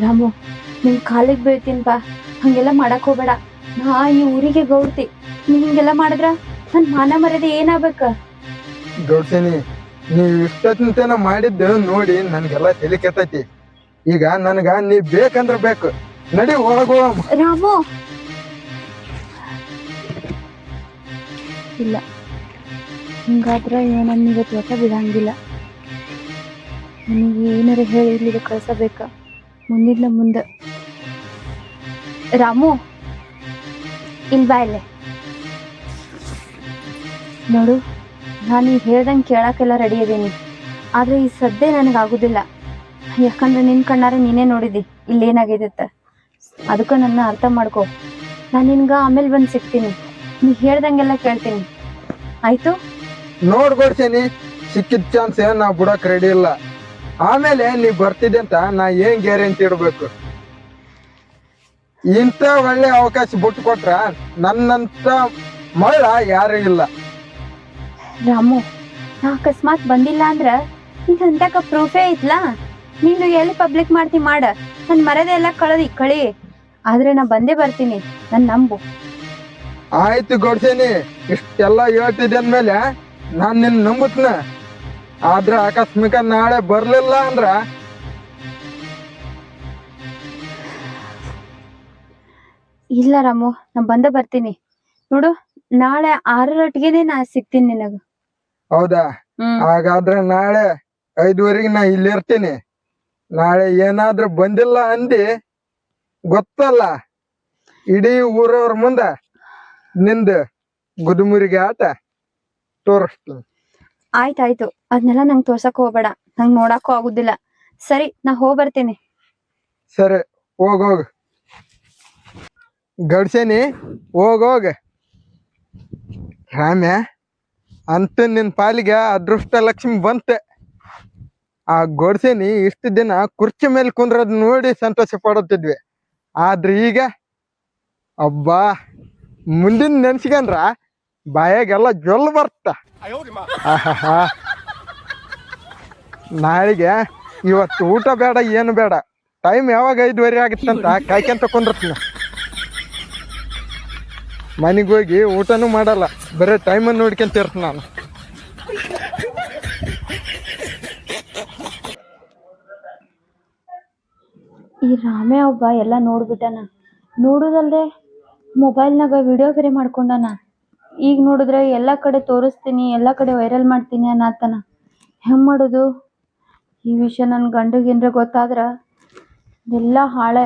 ರಾಮು ನಿನ್ ಕಾಲಿಗೆ ಬೀಳ್ತೀನಿ ಬಾ. ಹಂಗೆಲ್ಲ ಮಾಡಕ್ ಹೋಗ್ಬೇಡ. ನಾ ಈ ಊರಿಗೆ ಗೌಡ್ತಿ. ನೀ ಹಿಂಗೆಲ್ಲ ಮಾಡಿದ್ರ ನನ್ ಮಾನ ಮರ್ಯಾದೆ ಏನಾಗ್ಬೇಕ? ಗೌಡ್ಸೇನಿ ನೀವ್ ಇಷ್ಟೊತ್ತನ ಮಾಡಿದ್ದು ನೋಡಿ ನನ್ಗೆಲ್ಲ ತಲೆ ಈಗ ನನ್ಗ ನೀ ಬೇಕಂದ್ರ ಬೇಕು. ನಡಿ ಒಳಗ್ ರಾಮು! ಇಲ್ಲ. ಹಿಂಗಾದ್ರ ಏನನ್ನ ಇವತ್ತು ಹೊಸ ಬಿಡಂಗಿಲ್ಲ. ನನಗೆ ಏನಾರ ಹೇಳಿ ಇಲ್ಲಿಗೆ ಕಳ್ಸಬೇಕ? ಮುಂದಿನ ಮುಂದೆ. ರಾಮು, ಇಲ್ವಾ ಇಲ್ಲೇ? ನೋಡು, ನಾನು ಈಗ ಹೇಳ್ದಂಗೆ ಕೇಳಕ್ಕೆಲ್ಲ ರೆಡಿ ಇದ್ದೀನಿ ಆದ್ರೆ ಈ ಸದ್ಯ ನನಗಾಗೋದಿಲ್ಲ. ಯಾಕಂದ್ರೆ ನಿನ್ ಕಣ್ಣಾರೆ ನೀನೇ ನೋಡಿದಿ ಇಲ್ಲೇನಾಗಿದೆ ಅಂತ ಅದಕ್ಕೆ ನನ್ನ ಅರ್ಥ ಮಾಡ್ಕೊ. ನಾನು ನಿನ್ಗ ಆಮೇಲೆ ಬಂದು ಸಿಗ್ತೀನಿ. ನೀ ಹೇಳ್ದಂಗೆಲ್ಲ ಕೇಳ್ತೀನಿ. ಆಯ್ತು? ನೋಡ್ಕೊಡ್ತೀನಿ ಸಿಕ್ಕಿದ ಚಾನ್ಸ್ ಏನು ನಾವು ಬಿಡೋಕೆ ರೆಡಿ ಇಲ್ಲ. ಆಮೇಲೆ ನೀ ಬರ್ತಿದ್ದೆ ಅಂತ ನಾ ಏನ್ ಗ್ಯಾರಂಟಿ ಇಡ್ಬೇಕು? ಇಂಥ ಒಳ್ಳೆ ಅವಕಾಶ ಬಿಟ್ಟು ಕೊಟ್ರ ನನ್ನಂತ ಮಳ ಯಾರು ಇಲ್ಲ. ರಾಮು ನಾ ಅಕಸ್ಮಾತ್ ಬಂದಿಲ್ಲ ಅಂದ್ರ ಅಂತಕ ಪ್ರೂಫೇ ಐತ್ಲಾ ನೀನು ಎಲ್ಲಿ ಪಬ್ಲಿಕ್ ಮಾಡ್ತಿ ಮಾಡ? ನನ್ ಮರದ ಎಲ್ಲ ಕಳದಿ ಕಳಿ. ಆದ್ರೆ ನಾ ಬಂದೇ ಬರ್ತೀನಿ ನನ್ ನಂಬು. ಆಯ್ತು ಗೊಡ್ಸೇನಿ ಇಷ್ಟೆಲ್ಲ ಹೇಳ್ತಿದ್ದೆ ಅಂದ್ಮೇಲೆ ನಾನ್ ನಿನ್ ನಂಬುತ್ನ? ಆದ್ರ ಆಕಸ್ಮಿಕ ನಾಳೆ ಬರ್ಲಿಲ್ಲ ಅಂದ್ರ? ಇಲ್ಲ ರಾಮು ನಾ ಬಂದ ಬರ್ತೀನಿ. ನೋಡು ನಾಳೆ ಆರರೊಟ್ಟಿಗೆನೆ ನಾ ಸಿಗ್ತೀನಿ ನಿನಗ. ಹೌದಾ? ಹ್ಮ್. ಹಾಗಾದ್ರೆ ನಾಳೆ ಐದುವರೆಗೆ ನಾ ಇಲ್ಲಿ ಇರ್ತೀನಿ ನಾಳೆ ಏನಾದ್ರೂ ಬಂದಿಲ್ಲ ಅಂದಿ ಗೊತ್ತಲ್ಲ? ಇಡೀ ಊರವ್ರ ಮುಂದ ನಿಂದ ಗುದುಮುರಿಗೆ ಆಟ ತೋರಿಸ್ತೀನಿ. ಆಯ್ತಾಯ್ತು. ಅದನ್ನೆಲ್ಲ ನಂಗೆ ತೋರ್ಸಕ್ ಹೋಗ್ಬೇಡ. ನಂಗೆ ನೋಡಕ್ಕೂ ಆಗುದಿಲ್ಲ. ಸರಿ, ನಾ ಹೋಗ್ ಬರ್ತೀನಿ ಸರಿ, ಹೋಗ್ ಹೋಗ್. ಗಡ್ಸೇನಿ, ಹೋಗ್ ಹೋಗ್. ರಾಮ್ಯ, ಅಂತ ನಿನ್ ಪಾಲಿಗೆ ಅದೃಷ್ಟ ಲಕ್ಷ್ಮಿ ಬಂತೆ. ಆ ಗೊಡ್ಸೇನಿ ಇಷ್ಟು ದಿನ ಕುರ್ಚಿ ಮೇಲೆ ಕುಂದ್ರದ್ ನೋಡಿ ಸಂತೋಷ ಪಡುತ್ತಿದ್ವಿ. ಆದ್ರೆ ಈಗ ಅಬ್ಬಾ, ಮುಂದಿನ ನೆನ್ಸ್ಕೊಂಡ್ರ ಬಾಯಾಗೆಲ್ಲ ಜೊಲ್ ಬರ್ತ. ಆಹಾಹಾ. ನಾಳೆಗೆ ಇವತ್ತು ಊಟ ಬೇಡ ಏನು ಬೇಡ. ಟೈಮ್ ಯಾವಾಗ ಐದುವರೆ ಆಗುತ್ತಂತ ಕಾಯ್ಕೊಂತ ಕುಂದಿರ್ತೀನಿ. ಮನೆಗೆ ಹೋಗಿ ಊಟನೂ ಮಾಡಲ್ಲ ಬರೀ ಟೈಮನ್ನು ನೋಡ್ಕೊಂತ ಇರ್ತೀನಿ ನಾನು. ಈ ರಾಮೇ ಒಬ್ಬ ಎಲ್ಲ ನೋಡ್ಬಿಟ್ಟನ. ನೋಡೋದಲ್ದೆ ಮೊಬೈಲ್ನಾಗ ವಿಡಿಯೋ ಬೇರೆ ಮಾಡ್ಕೊಂಡನ. ಈಗ ನೋಡಿದ್ರೆ ಎಲ್ಲ ಕಡೆ ತೋರಿಸ್ತೀನಿ, ಎಲ್ಲ ಕಡೆ ವೈರಲ್ ಮಾಡ್ತೀನಿ ಅನ್ನತಾನ. ಹೆಂಗೆ ಮಾಡೋದು? ಈ ವಿಷಯ ನನ್ನ ಗಂಡಗೇನ್ರ ಗೊತ್ತಾದ್ರೆ ಎಲ್ಲ ಹಾಳೆ.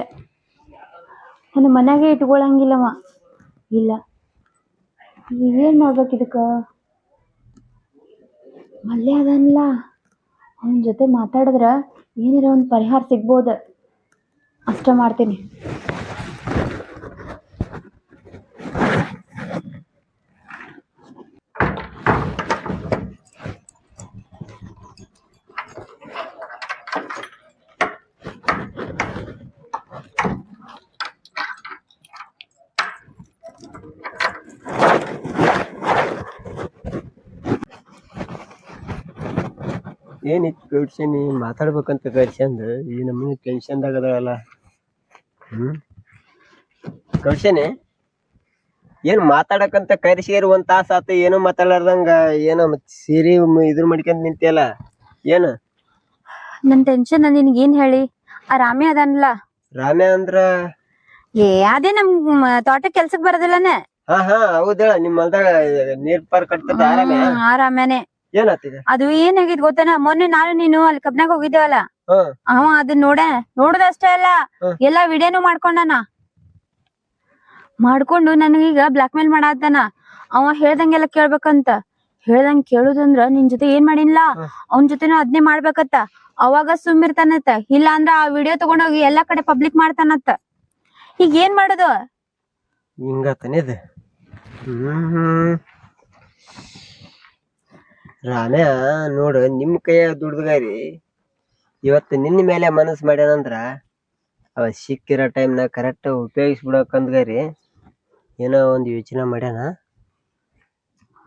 ನನ್ನ ಮನೆಗೆ ಇಟ್ಕೊಳಂಗಿಲ್ಲವ. ಇಲ್ಲ. ಏನು ಮಾಡ್ಬೇಕು ಇದಕ್ಕೆ? ಮಲ್ಲೆ ಅದನ್ಲ. ಅವನ ಜೊತೆ ಮಾತಾಡಿದ್ರೆ ಏನಾರ ಒಂದು ಪರಿಹಾರ ಸಿಗ್ಬೋದು. ಅಷ್ಟೇ ಮಾಡ್ತೀನಿ. ಏನಿತ್ತು ಕಳ್ಸೀನಿ ಮಾತಾಡ್ಬೇಕಂತ ಕಳ್ಸ್ಯಂದ ಈ ನಮಗೆ ಟೆನ್ಷನ್ದಾಗ ಅದಾವಲ್ಲ ಹ್ಮ್? ಕಳ್ಸೇನೆ ಏನ್ ಮಾತಾಡಕಂತ ಕರೆಸಿರು ಒಂದ್ ತಾಸು ಆತ ಏನೋ ಮಾತಾಡ್ಲಾರ್ದಂಗ ಏನೋ ಮತ್ತೆ ಸೀರೆ ಇದ್ರ ಮಾಡ್ಕೊಂಡ್ ನಿಂತಿಯಲ್ಲ? ಏನು? ನನ್ನ ಟೆನ್ಷನ್ ನಿನಗೆ ಏನು ಹೇಳಿ? ಆ ರಾಮೆ ಅದನ್ಲ ರಾಮೆ ಅಂದ್ರ? ಏ ಅದೇ ನಮ್ ಮ- ಕೆಲ್ಸಕ್ಕೆ ಕೆಲ್ಸಕ್ ಬರೋದಿಲ್ಲನೆ. ಹಾ ಹಾ ಹೌದ ನಿಮ್ಮ ಹೊಲ್ದಾಗ ನೀರ್ ಪಾರ್ ಕಟ್ತದ ಆರಾಮೆ ಆ ಅದು ಏನಾಗಿದ್ ಗೊತ್ತೇನ? ಮೊನ್ನೆ ನಾನು ನೀನು ಅಲ್ಲಿ ಕಬ್ನಾಗ ಹೋಗಿದ್ದೇವಲ್ಲ? ಅವ ಅದನ್ನ ನೋಡ. ನೋಡದಷ್ಟೇ ಅಲ್ಲ. ಎಲ್ಲಾ ವಿಡಿಯೋನು ಮಾಡ್ಕೊಂಡನ. ಮಾಡ್ಕೊಂಡು ನನಗೀಗ ಬ್ಲಾಕ್ ಮೇಲ್ ಮಾಡಾದನ ಅವ ಹೇಳ್ದಂಗೆಲ್ಲ ಕೇಳ್ಬೇಕಂತ. ಹೇಳ್ದಂಗ್ ಕೇಳುದಂದ್ರ ನಿನ್ ಜೊತೆ ಏನ್ ಮಾಡಿಲ್ಲ. ಅವನ್ ಜೊತೆನು ಅದ್ನೇ ಮಾಡ್ಬೇಕತ್ತ. ಅವಾಗ ಸುಮ್ಮಿರ್ತಾನತ್ತ ಇಲ್ಲ ಅಂದ್ರ ಆ ವಿಡಿಯೋ ತಗೊಂಡೋಗಿ ಎಲ್ಲಾ ಕಡೆ ಪಬ್ಲಿಕ್ ಮಾಡ್ತಾನತ್ತ. ಈಗ ಏನ್ ಮಾಡೋದು? ಹಿಂಗತನಿದ. ಹ್ಮ್. ರಾಮ್ಯ ನೋಡು ನಿಮ್ಮ ಕೈಯಾಗ ದುಡ್ದಗಾರಿ. ಇವತ್ತು ನಿನ್ನ ಮೇಲೆ ಮನಸ್ಸು ಮಾಡ್ಯಾನಂದ್ರ ಅವ ಸಿಕ್ಕಿರೋ ಟೈಮ್ನ ಕರೆಕ್ಟ್ ಉಪಯೋಗಿಸ್ಬಿಡಕಂದ್ಗಾರಿ ಏನೋ ಒಂದು ಯೋಚನೆ ಮಾಡ್ಯಾನ.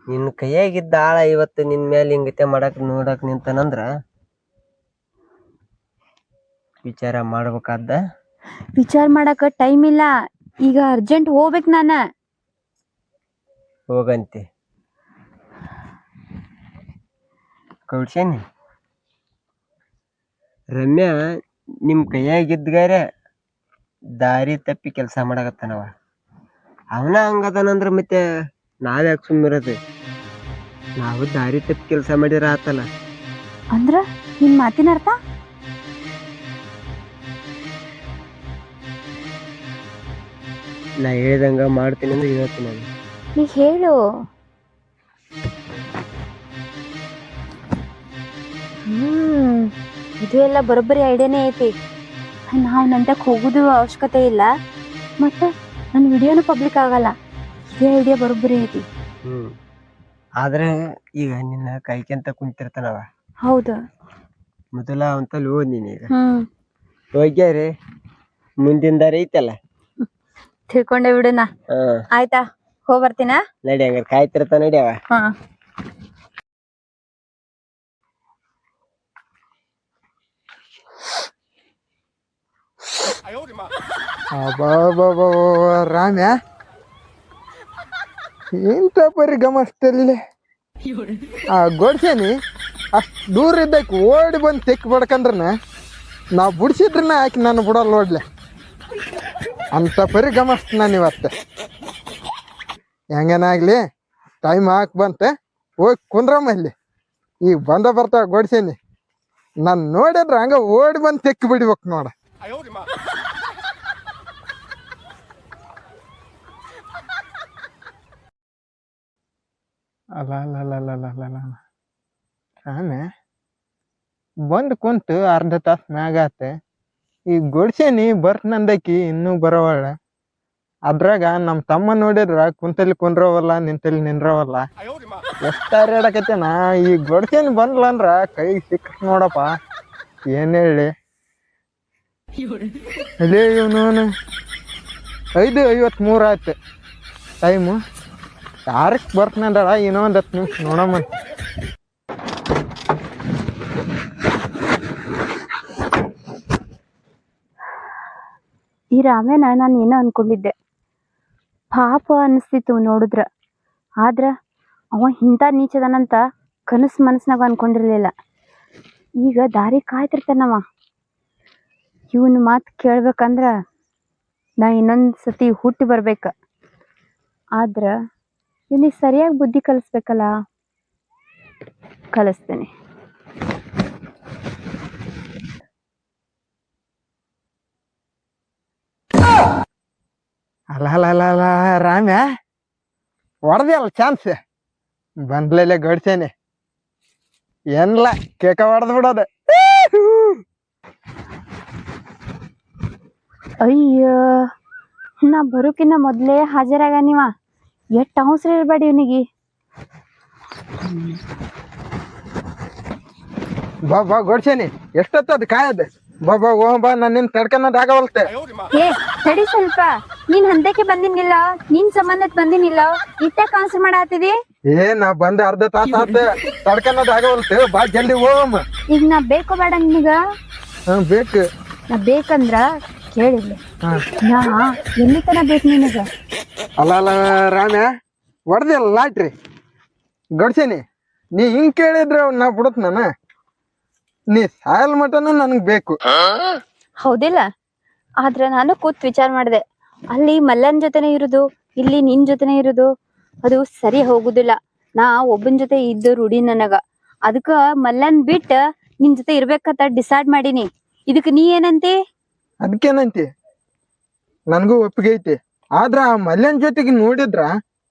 ನಿನ್ನ ಕೈಯಾಗಿದ್ದ ಆಳ ಇವತ್ತು ನಿನ್ ಮೇಲೆ ಹಿಂಗತೆ ಮಾಡಕ್ ನೋಡಕ್ ನಿಂತನಂದ್ರ ವಿಚಾರ ಮಾಡ್ಬೇಕಾದ. ವಿಚಾರ ಮಾಡಕ ಟೈಮ್ ಇಲ್ಲ. ಈಗ ಅರ್ಜೆಂಟ್ ಹೋಗ್ಬೇಕು ನಾನ. ಹೋಗಂತೆ. ಕೌಡ್ಸೇನಿ ರಮ್ಯಾ ನಿಮ್ಮ ಕೈಯಾಗಿದ್ಗಾರೆ ದಾರಿ ತಪ್ಪಿ ಕೆಲಸ ಮಾಡಕತ್ತಾನವ. ಅವನ ಹಂಗದಾನಂದ್ರ ಮತ್ತೆ ನಾವ್ಯಾಕೆ ಸುಮ್ಮಿರೋದು ನಾವು ದಾರಿ ತಪ್ಪಿ ಕೆಲಸ ಮಾಡಿರ ಆತಲ್ಲ. ಅಂದ್ರ ನಿನ್ ಮಾತಿನ ಅರ್ಥ? ನಾ ಹೇಳ್ದಂಗ ಮಾಡ್ತೀನಿ ಅಂದ್ರೆ ಹೇಳ್ತೀನಿ ನೀ ಹೇಳು. ಹ್ಮ್ ಇದು ಎಲ್ಲ ಬರೋಬ್ಬರಿ ಐಡಿಯಾನೇ ಐತಿ. ನಾವು ನಂತಕ್ ಹೋಗುದು ಅವಶ್ಯಕತೆ ಇಲ್ಲ ಮತ್ತೆ ನನ್ನ ವಿಡಿಯೋನು ಪಬ್ಲಿಕ್ ಆಗಲ್ಲ. ಇದೇ ಐಡಿಯಾ ಬರೋಬ್ಬರಿ ಐತಿ. ಹ್ಮ್ ಆದ್ರೆ ಈಗ ನಿನ್ನ ಕೈಕೆಂತ ಕುಂತಿರ್ತಾನವ? ಹೌದು. ಮೊದಲ ಅಂತಲ್ಲಿ ಹೋದ್ ನೀನೀಗ ಹ್ಮ್. ಹೋಗ್ಯಾರಿ ಮುಂದಿನ ದಾರಿ ಐತಲ್ಲ? ತಿಳ್ಕೊಂಡೆ ಬಿಡುನ ಹಾ. ಆಯ್ತಾ? ಹೋಗ್ ಬರ್ತೀನ? ನಡಿ ಹಂಗಾರೆ ಕಾಯ್ತಿರ್ತಾನ ನಡಿಯವ ಹಾ. ರಾಮ್ಯ ಇಂಥ ಪರಿ ಗಮಸ್ತಲ್ಲಿ ಆ, ಗೊಡ್ಸೇನಿ, ಅಷ್ಟು ದೂರ ಇದ್ದಕ್ಕೆ ಓಡಿ ಬಂದು ತೆಕ್ ಬಡ್ಕಂದ್ರನ ನಾವು ಬಿಡ್ಸಿದ್ರನ ಆಕೆ ನಾನು ಬಿಡೋಲ್ಲ ನೋಡ್ಲೆ. ಅಂತ ಪರಿ ಗಮಸ್ತ ನಾನು ಇವತ್ತು. ಹೆಂಗೇನಾಗ್ಲಿ ಟೈಮ್ ಹಾಕಿ ಬಂತೆ, ಹೋಗಿ ಕುಂದ್ರಮ್ಮ ಇಲ್ಲಿ. ಈಗ ಬಂದ ಬರ್ತಾವ ಗೊಡ್ಸೇನಿ. ನಾನು ನೋಡಿದ್ರೆ ಹಂಗೆ ಓಡಿ ಬಂದು ತೆಕ್ಕಿ ಬಿಡ್ಬೇಕು ನೋಡ. ಅಲ್ಲ ಅಲ್ಲ ಅಲ್ಲ ಅಲ್ಲ ಅಲ್ಲ ಅಲ್ಲ ಬಂದು ಕುಂತು ಅರ್ಧ ತಾಸು ಮ್ಯಾಗ ಆತ. ಈ ಗೊಡ್ಸೇನಿ ಬರ್ತ್ನಂದಕಿ ಇನ್ನೂ ಬರೋವಳ ಅದ್ರಾಗ ನಮ್ಮ ತಮ್ಮ ನೋಡಿದ್ರ ಕುಂತಲ್ಲಿ ಕುಂದ್ರವಲ್ಲ, ನಿಂತಲ್ಲಿ ನಿಂದ್ರವಲ್ಲ. ನಾ, ಈ ಗೊಡ್ಸೇನಿ ಬಂದ್ಲ ಅಂದ್ರ ಕೈ ಸಿಕ್ಕ ನೋಡಪ್ಪ. ಏನ್ ಹೇಳಿ? ಅದೇ ಇವನು ಐದು ಐವತ್ ಮೂರ್ ಆಯ್ತು. ಟೈಮು. ಯಾರಕ್ ಬರ್ತನಂದಳ? ಏನೋ ಒಂದು ನಿಮಿಷ ನೋಡಮ್ಮ. ಈ ರಾಮೇನ ನಾನು ಏನೋ ಅನ್ಕೊಂಡಿದ್ದೆ. ಪಾಪ ಅನಿಸ್ತಿತ್ತು ನೋಡಿದ್ರ. ಆದ್ರ ಅವ ಇಂಥ ನೀಚದನಂತ ಕನಸು ಮನಸ್ನಾಗ ಅನ್ಕೊಂಡಿರ್ಲಿಲ್ಲ. ಈಗ ದಾರಿ ಕಾಯ್ತಿರ್ತಾನವ. ಇವನ್ ಮಾತು ಕೇಳ್ಬೇಕಂದ್ರ ನಾ ಇನ್ನೊಂದು ಸತಿ ಹುಟ್ಟಿ ಬರ್ಬೇಕು. ಆದ್ರ ಇವನಿಗೆ ಸರಿಯಾಗಿ ಬುದ್ಧಿ ಕಲಿಸ್ಬೇಕಲ್ಲ? ಕಲಿಸ್ತೇನೆ. ಅಲ್ಲ ಅಲ್ಲ ಅಲ್ಲ ಅಲ್ಲ ರಾಮ್ಯ ಹೊಡೆದೆ ಅಲ್ಲ ಚಾನ್ಸ್ ಬಂದ್ಲೇ ಗಡ್ಸೇನೆ. ಏನಿಲ್ಲ ಕೇಕ ಹೊಡೆದ್ ಬಿಡೋದು. ಅಯ್ಯೋ ನಾ ಬರೋಕಿನ್ನ ಮೊದ್ಲೇ ಹಾಜರಾಗ ನೀವ? ಎಷ್ಟ್ ಅವಸರ ಇರ್ಬೇಡಿ ಇವನಿಗೆ. ಬಾ ಬಾ ಎಷ್ಟೊತ್ತು ಎಷ್ಟೊತ್ತದ ಕಾಯದ? ಬಾ ಬಾ ಓ ಬಾ ನಾನು ನಿನ್ ತಡ್ಕನ್ನೋದು ಆಗವಲ್ತೆ ಏ ತಡಿ ಸ್ವಲ್ಪ. ನೀನ್ ಹಂದಕ್ಕೆ ಬಂದಿನಿಲ್ಲ. ನಿನ್ ಸಂಬಂಧಕ್ ಬಂದಿನಿಲ್ಲ. ಇಟ್ಟೆ ಕಾನ್ಸರ್ ಮಾಡಾತಿದಿ? ಏ ನಾ ಬಂದ ಅರ್ಧ ತಾಸ ಆತ. ತಡ್ಕನ್ನೋದು ಆಗವಲ್ತೆ ಬಾ ಜಲ್ದಿ ಓಮ್. ಈಗ ನಾ ಬೇಕು ಬೇಡ ನಿನಗ. ಬೇಕು. ನಾ ಬೇಕಂದ್ರ ಕೇಳಿಲ್ಲ ಹಾ. ನಾ ಎಲ್ಲಿ ತನ ಬೇಕು ನಿನಗ? ಅಲ್ಲ ಅಲ್ಲ ರಾಮ್ಯ ಹೊಡೆದಿ ಅಲ್ಲ ಲಾಟ್ರಿ. ಗಡ್ಸೇನಿ ನೀ ಹಿಂಗ್ ಕೇಳಿದ್ರೆ ನಾ ಬಿಡತ್ ನಾನ? ನೀ ಸಾಯಲ್ ಮಟನು ನನಗ್ ಬೇಕು. ಹೌದಿಲ್ಲ. ಆದ್ರೆ ನಾನು ಕೂತ್ ವಿಚಾರ ಮಾಡಿದೆ. ಅಲ್ಲಿ ಮಲ್ಲನ್ ಜೊತೆನೆ ಇರುದು ಇಲ್ಲಿ ನಿನ್ ಜೊತೆನೆ ಇರುದು ಅದು ಸರಿ ಹೋಗುದಿಲ್ಲ. ನಾ ಒಬ್ಬನ ಜೊತೆ ಇದ್ದು ರೂಢಿ ನನಗ. ಅದಕ್ಕ ಮಲ್ಲನ್ ಬಿಟ್ಟ ನಿನ್ ಜೊತೆ ಇರ್ಬೇಕಂತ ಡಿಸೈಡ್ ಮಾಡೀನಿ. ಇದಕ್ ನೀ ಏನಂತಿ? ಅದಕ್ಕೇನಂತಿ ನನಗೂ ಒಪ್ಪಿಗೆ ಐತಿ. ಆದ್ರ ಆ ಮಲ್ಯನ್ ಜೊತೆಗೆ ನೋಡಿದ್ರ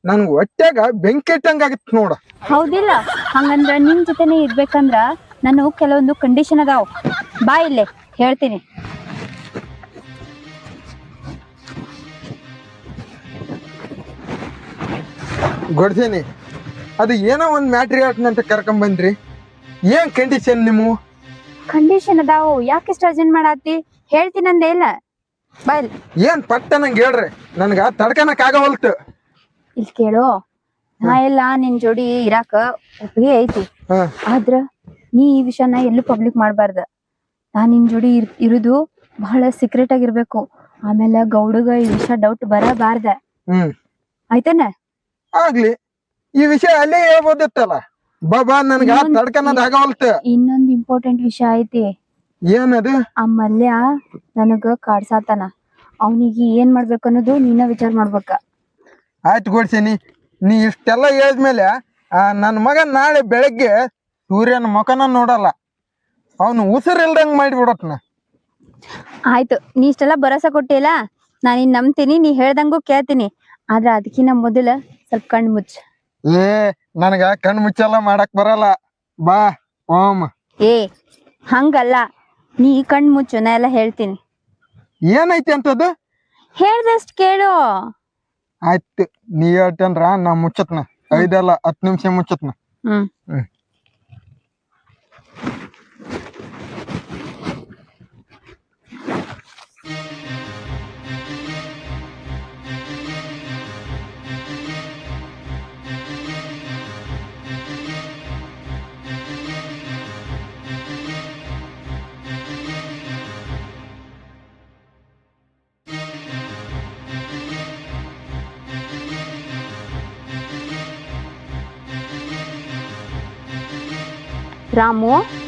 ನನ್ಗ ಹೊಟ್ಯಾಗ ಬೆಂಕಿ ಇಟ್ಟಂಗ ಆಗಿತ್ತು ನೋಡ. ಹೌದಿಲ್ಲ. ಹಂಗಂದ್ರ ನಿಮ್ ಜೊತೆನೆ ಇರ್ಬೇಕಂದ್ರ ನಾನು ಕೆಲವೊಂದು ಕಂಡೀಷನ್ ಅದಾವ. ಬಾ ಇಲ್ಲೇ ಹೇಳ್ತೀನಿ. ಗೊಡ್ಸೇನಿ ಅದು ಏನೋ ಒಂದ್ ಮ್ಯಾಟ್ರಿ ಅಂತ ಕರ್ಕೊಂಡ್ ಬಂದ್ರಿ. ಏನ್ ಕಂಡೀಷನ್ ನೀವು ಕಂಡೀಷನ್ ಅದಾವು. ಯಾಕೆ ಇಷ್ಟ ಅರ್ಜೆಂಟ್ ಮಾಡಾತಿ ಹೇಳ್ತೀನಂದೆ ಇಲ್ಲ. ಬಾ. ಇಲ್ಲಿ ಏನ್ ಪಟ್ಟ ನಂಗೆ ಹೇಳ್ರಿ. ನನ್ಗ ತಡ್ಕನಕ್ ಆಗವಲ್ತು. ಇಲ್ಲಿ ಕೇಳು ನಾ ಎಲ್ಲ ನಿನ್ ಜೋಡಿ ಇರಾಕ ಒಪ್ಪಿಗೆ ಐತಿ. ಹಾ. ಆದ್ರ ನೀ ಈ ವಿಷಯನ ಎಲ್ಲೂ ಪಬ್ಲಿಕ್ ಮಾಡಬಾರ್ದ. ನಾ ನಿನ್ ಜೋಡಿ ಇರ್ ಇರುದು ಬಹಳ ಸೀಕ್ರೆಟ್ ಆಗಿರ್ಬೇಕು. ಆಮೇಲೆ ಗೌಡಗ ಈ ವಿಷಯ ಡೌಟ್ ಬರಬಾರ್ದ. ಹ್ಮ್. ಆಯ್ತಾನ? ಆಗ್ಲಿ. ಈ ವಿಷಯ ಅಲ್ಲೇ ಹೇಳ್ಬೋದಿತ್ತಲ್ಲ. ಬಾಬಾ ನನ್ಗ ಇನ್ನೊಂದ್- ತಡ್ಕನದ್ ಆಗವಲ್ತ. ಇನ್ನೊಂದ್ ಇಂಪಾರ್ಟೆಂಟ್ ವಿಷಯ ಐತಿ. ಏನದು? ಆ ಮಲ್ಯ ನನಗ ಕಾಡ್ಸಾತನ. ಅವನಿಗೆ ಏನ್ ಮಾಡ್ಬೇಕು ಅನ್ನೋದು ನೀನ ವಿಚಾರ ಮಾಡ್ಬೇಕ. ಆಯ್ತು ಗೋಡ್ಸೇನಿ ನೀ ಇಷ್ಟೆಲ್ಲ ಹೇಳಿದ್ಮೇಲೆ ನನ್ನ ಮಗ ನಾಳೆ ಬೆಳಗ್ಗೆ ಸೂರ್ಯನ ಮುಖನ ನೋಡಲ್ಲ. ಅವನು ಉಸಿರಿಲ್ದಂಗ್ ಮಾಡಿಬಿಡತ್ನ. ಆಯ್ತು ನೀ ಇಷ್ಟೆಲ್ಲ ಭರೋಸಾ ಕೊಟ್ಟಿಲ್ಲ ನಾನು ಇನ್ ನಂಬ್ತೀನಿ ನೀ ಹೇಳ್ದಂಗೂ ಕೇಳ್ತೀನಿ. ಆದ್ರೆ ಅದಕ್ಕಿನ್ನ ಮೊದಲ ಸ್ವಲ್ಪ ಕಣ್ ಮುಚ್ಚ. ಏ ನನಗ ಕಣ್ ಮುಚ್ಚೆಲ್ಲ ಮಾಡಕ್ ಬರಲ್ಲ. ಬಾ ಓಮ್. ಏ ಹಂಗಲ್ಲ. ನೀ ಕಣ್ ಮುಚ್ಚು ನಾ ಎಲ್ಲ ಹೇಳ್ತೀನಿ. ಏನೈತಿ ಅಂತದ್ದು? ಹೇಳ್ದಷ್ಟ್ ಕೇಳು. ಆಯ್ತು ನೀ ಹೇಳ್ತೇನ್ರ ನಾ ಮುಚ್ಚತ್ನ. ಐದಲ್ಲ ಹತ್ತು ನಿಮಿಷ ಮುಚ್ಚತ್ನ. ಹ್ಮ್. ಹ್ಮ್.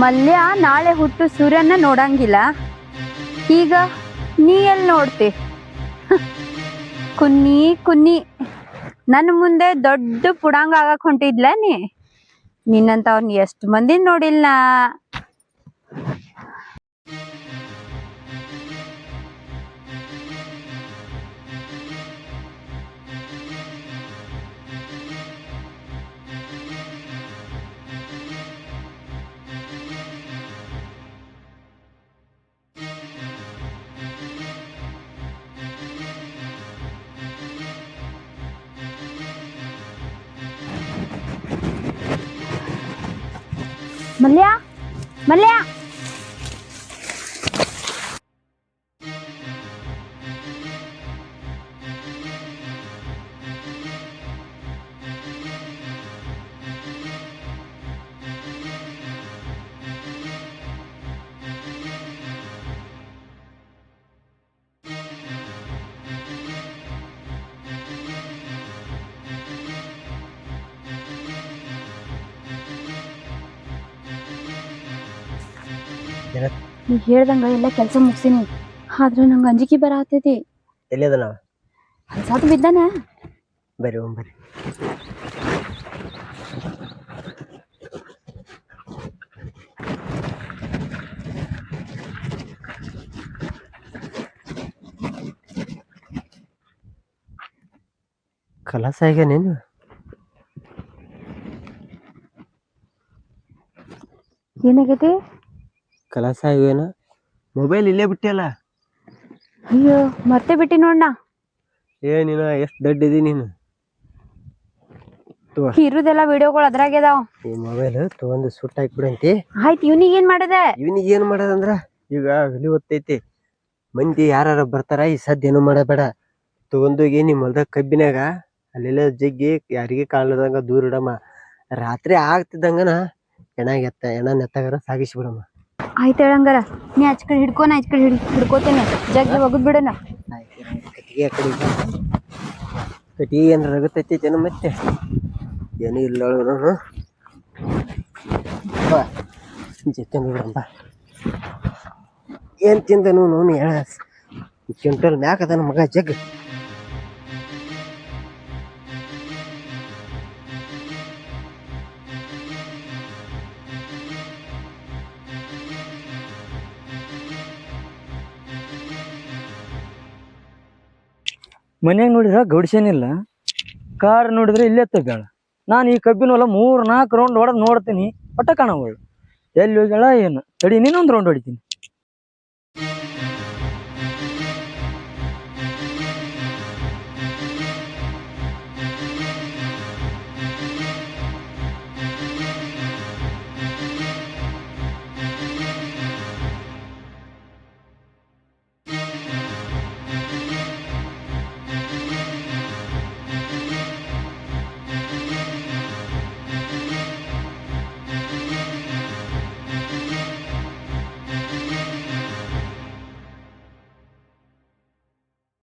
ಮಲ್ಯ ನಾಳೆ ಹುಟ್ಟು ಸೂರ್ಯನ ನೋಡಂಗಿಲ್ಲ. ಈಗ ನೀ ಎಲ್ಲಿ ನೋಡ್ತಿ? ಕುನ್ನಿ ಕುನ್ನಿ. ನನ್ನ ಮುಂದೆ ದೊಡ್ಡ ಪುಡಾಂಗ ಆಗಕ್ ಹೊಂಟಿದ್ಲ ನೀ? ನಿನ್ನಂತವ್ರನ್ನ ಎಷ್ಟು ಮಂದಿ ನೋಡಿಲ್ಲ ನಾ. ಮಲ್ಯ ಮಲ್ಯ ನೀ ಹೇಳ್ದಂಗ ಎಲ್ಲ ಕೆಲಸ ಮುಗಿಸಿನಿ. ಆದ್ರ ನಂಗೆ ಅಂಜಿಕೆ ಬರತೈತಿ ಎಲ್ಲಿದ ನಾವ ಅನ್ಸಾತು ಬಿದ್ದಾನ? ಬರ್ರಿ ಓಂ ಬರ್ರಿ. ಕಲಸ ಈಗ ನೀನು ಏನಾಗೈತಿ? ಕಲಸ ಆಗೇನ ಮೊಬೈಲ್ ಇಲ್ಲೇ ಬಿಟ್ಟಿಯಲ್ಲ ಅಯ್ಯೋ ಮತ್ತೆ ಬಿಟ್ಟಿ ನೋಡ ಏ ನೀನು ಎಷ್ಟು ದೊಡ್ಡ ಇದೀನಿ ನೀನು? ತಗೋ ಇರುದೆಲ್ಲ ವಿಡಿಯೋಗಳು ಅದ್ರಾಗೆ ಇದಾವ ಈ ಮೊಬೈಲ್ ತಗೊಂಡು ಸುಟ್ಟ ಹಾಕ್ಬಿಡಂತಿ. ಆಯ್ತು ಇವನಿಗೆ ಏನ್ ಮಾಡದೆ? ಇವನಿಗೆ ಏನು ಮಾಡೋದಂದ್ರ? ಈಗ ಹುಲಿ ಹೊತ್ತೈತಿ. ಮಂದಿ ಯಾರು ಬರ್ತಾರ ಈ ಸದ್ಯ ಏನು ಮಾಡಬೇಡ. ತಗೊಂಡೋಗಿ ನಿಮ್ಮ ಹೊಲ್ದಾಗ ಕಬ್ಬಿನಾಗ ಅಲ್ಲೆಲ್ಲ ಜಗ್ಗಿ ಯಾರಿಗೆ ಕಾಲದಂಗ ದೂರ ಇಡಮ್ಮ. ರಾತ್ರಿ ಆಗ್ತಿದ್ದಂಗನ ಎಣ ಎತ್ತ ಎಣ ಸಾಗಿಸಿ ಸಾಗಿಸ್ಬಿಡಮ್ಮ. ಆಯ್ತು ಹೇಳಂಗಾರ ನೀ ಆಚ ಕಡೆ ಹಿಡ್ಕೊನ ನಾ ಆಚ ಕಡೆ ಹಿಡ್ ಹಿಡ್ಕೋತೇನೆ. ಜಗ್ಗಿ ಒಗದ್ ಬಿಡೋಣ ಕಟ್ಟಿಗೆ ಆ ಕಡೆ. ಕಟ್ಟಿಗೆ ರಗತೈತಿ ಜನ ಮತ್ತೆ? ಏನೂ ಇಲ್ಲ ಬಾ. ಜೊತೆ ಬಾ. ಏನ್ ತಿಂದನು ನೋನು? ಹೇಳ. ಕ್ವಿಂಟಲ್ ಮ್ಯಾಕ್ ಅದನ ಮಗ, ಜಗ್. ಮನ್ಯಾಗ ನೋಡಿದ್ರ ಗೌಡ್ಸೇನಿಲ್ಲ ಕಾರ್ ನೋಡಿದ್ರೆ ಇಲ್ಲೇ ತೆಗ್ಯಾಳ. ನಾನು ಈ ಕಬ್ಬಿನ ಹೊಲ ಮೂರ್ ನಾಲ್ಕು ರೌಂಡ್ ಹೊಡೆದ್ ನೋಡ್ತೀನಿ, ಒಟ್ಟ ಕಾಣವಳು ಎಲ್ಲಿ ಹೋಗ್ಯಾಳ, ಏನು? ತಡಿ, ನೀನೊಂದು ರೌಂಡ್ ಹೊಡಿತೀನಿ.